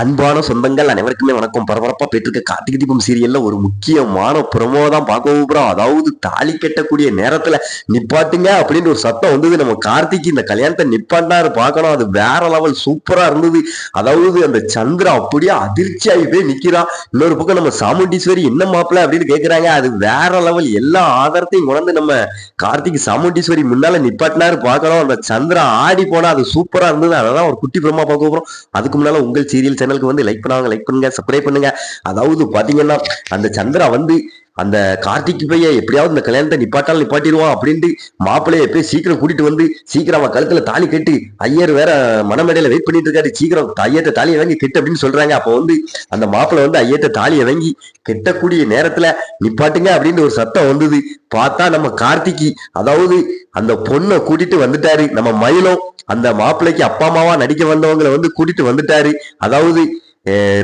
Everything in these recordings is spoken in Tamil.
அன்பான சொந்தங்கள் அனைவருக்குமே வணக்கம். பரபரப்பா போயிட்டு கார்த்திகை தீபம் சீரியல்ல ஒரு முக்கியமான ப்ரொமோ தான் பார்க்க போறோம் அதாவது தாலி கட்டக்கூடிய நேரத்துல நிப்பாட்டுங்க அப்படின்னு ஒரு சத்தம் வந்தது. நம்ம கார்த்திக் இந்த கல்யாணத்தை நிப்பாட்டாரு பார்க்கணும். அது வேற லெவல் சூப்பரா இருந்தது. அதாவது அந்த சந்திரா அப்படியே அதிர்ச்சியாகி போய் நிக்கிறா. இன்னொரு பக்கம் நம்ம சாமுண்டீஸ்வரி என்ன மாப்பிள்ள அப்படின்னு கேக்குறாங்க. அது வேற லெவல் எல்லா ஆதாரத்தையும் கொண்டு நம்ம கார்த்திக் சாமுண்டீஸ்வரி முன்னால நிப்பாட்டினாரு பார்க்கணும். அந்த சந்திரா ஆடி போனா அது சூப்பரா இருந்தது. அதான் ஒரு குட்டி பிரமா பார்க்க போறோம். அதுக்கு முன்னால உங்கள் சீரியல் சேனலுக்கு வந்து லைக் பண்ணுவாங்க லைக் பண்ணுங்க சப்ஸ்கிரைப் பண்ணுங்க. அதாவது பாத்தீங்கன்னா அந்த சந்திரா வந்து அந்த கார்த்திக் பையன் எப்படியாவது இந்த கல்யாணத்தை நிப்பாட்டாலும் நிப்பாட்டிடுவான் அப்படின்ட்டு மாப்பிள்ளைய எப்பயும் சீக்கிரம் கூட்டிட்டு வந்து சீக்கிரம் அவன் கழுத்துல தாலி கட்டு ஐயர் வேற மனமேடையில வெயிட் பண்ணிட்டு இருக்காரு சீக்கிரம் ஐயத்தை தாலியை வாங்கி கெட்டு அப்படின்னு சொல்றாங்க. அப்போ வந்து அந்த மாப்பிள்ளை வந்து ஐயத்தை தாலியை வாங்கி கெட்டக்கூடிய நேரத்துல நிப்பாட்டுங்க அப்படின்னு ஒரு சத்தம் வந்தது. பார்த்தா நம்ம கார்த்திக்கு அதாவது அந்த பொண்ணை கூட்டிட்டு வந்துட்டாரு. நம்ம மயிலும் அந்த மாப்பிள்ளைக்கு அப்பா அம்மாவா நடிக்க வந்தவங்களை வந்து கூட்டிட்டு வந்துட்டாரு. அதாவது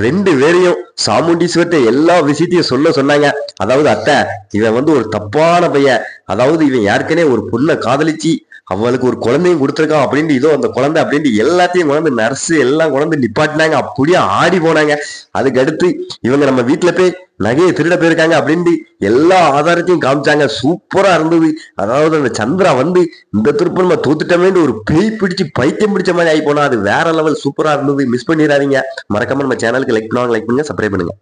ரெண்டு பேரையும் சாமுண்டீஸ்வரத்தை எல்லா விஷயத்தையும் சொல்ல சொன்னாங்க. அதாவது அத்தை இவன் வந்து ஒரு தப்பான பையன். அதாவது இவன் ஏற்கனவே ஒரு பொண்ணை காதலிச்சு அவளுக்கு ஒரு குழந்தையும் கொடுத்துருக்கான் அப்படின்ட்டு இதோ அந்த குழந்தை அப்படின்ட்டு எல்லாத்தையும் குழந்தை நர்ஸ் எல்லாம் குழந்தை நிப்பாட்டினாங்க. அப்படியே ஆடி போனாங்க. அதுக்கு அடுத்து இவங்க நம்ம வீட்டில் போய் நகையை திருட போயிருக்காங்க அப்படின்ட்டு எல்லா ஆதாரத்தையும் காமிச்சாங்க. சூப்பரா இருந்தது. அதாவது அந்த சந்திரா வந்து இந்த திருப்ப நம்ம தோத்துட்டோமேன்னு ஒரு பேய் பிடிச்சு பைத்தியம் பிடிச்ச மாதிரி ஆகி போனா. அது வேற லெவல் சூப்பரா இருந்தது. மிஸ் பண்ணிடாதீங்க. மறக்காம நம்ம சேனலுக்கு லைக் பண்ணுவாங்க. லைக் பண்ணுங்க. சப்ஸ்கிரைப் பண்ணுங்க.